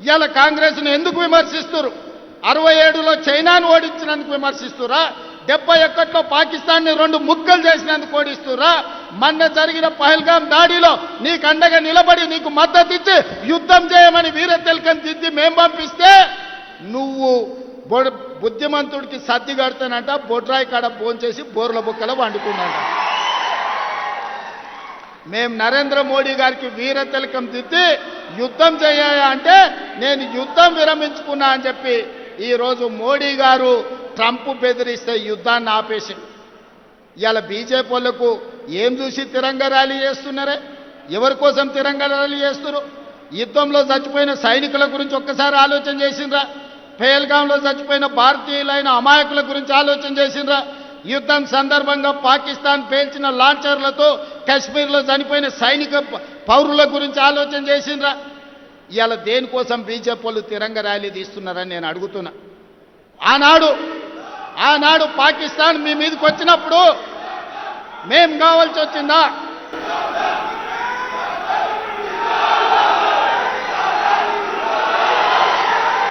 ఇవాళ కాంగ్రెస్ను ఎందుకు విమర్శిస్తున్నారు అరవై ఏడులో చైనాను ఓడించినందుకు విమర్శిస్తురా డెబ్బై ఒక్కటిలో పాకిస్తాన్ని రెండు ముక్కలు చేసినందుకు ఓడిస్తురా మొన్న జరిగిన పహల్గాం దాడిలో నీకు అండగా నిలబడి నీకు మద్దతు ఇచ్చి యుద్ధం చేయమని వీర తెలకం దిద్ది మేం పంపిస్తే నువ్వు బుద్ధిమంతుడికి సర్ది కడతానంట బొడ్రాయి కాడ భోంచేసి బోర్ల బుక్కల వండుకున్నాంట మేం నరేంద్ర మోడీ గారికి వీర తిలకం దిద్ది యుద్ధం చేయాలి అంటే నేను యుద్ధం విరమించుకున్నా అని చెప్పి ఈరోజు మోడీ గారు ట్రంప్ బెదిరిస్తే యుద్ధాన్ని ఆపేసి ఇవాళ బీజేపీ వాళ్ళకు ఏం చూసి తిరంగ ర్యాలీ చేస్తున్నారే? ఎవరి కోసం తిరంగ ర్యాలీ చేస్తున్నారు? యుద్ధంలో చచ్చిపోయిన సైనికుల గురించి ఒక్కసారి ఆలోచన చేసిండ్రా? పేల్గాంలో చచ్చిపోయిన భారతీయులైన అమాయకుల గురించి ఆలోచన చేసిండ్రా? యుద్ధం సందర్భంగా పాకిస్తాన్ పేల్చిన లాంచర్లతో కశ్మీర్లో చనిపోయిన సైనిక పౌరుల గురించి ఆలోచన చేసిండ్రా. ఇవాళ దేనికోసం బీజేపీ వాళ్ళు తిరంగ ర్యాలీ తీస్తున్నారని నేను అడుగుతున్నా. ఆనాడు ఆనాడు పాకిస్తాన్ మీ మీదకి వచ్చినప్పుడు మేం కావాల్సి వచ్చిందా?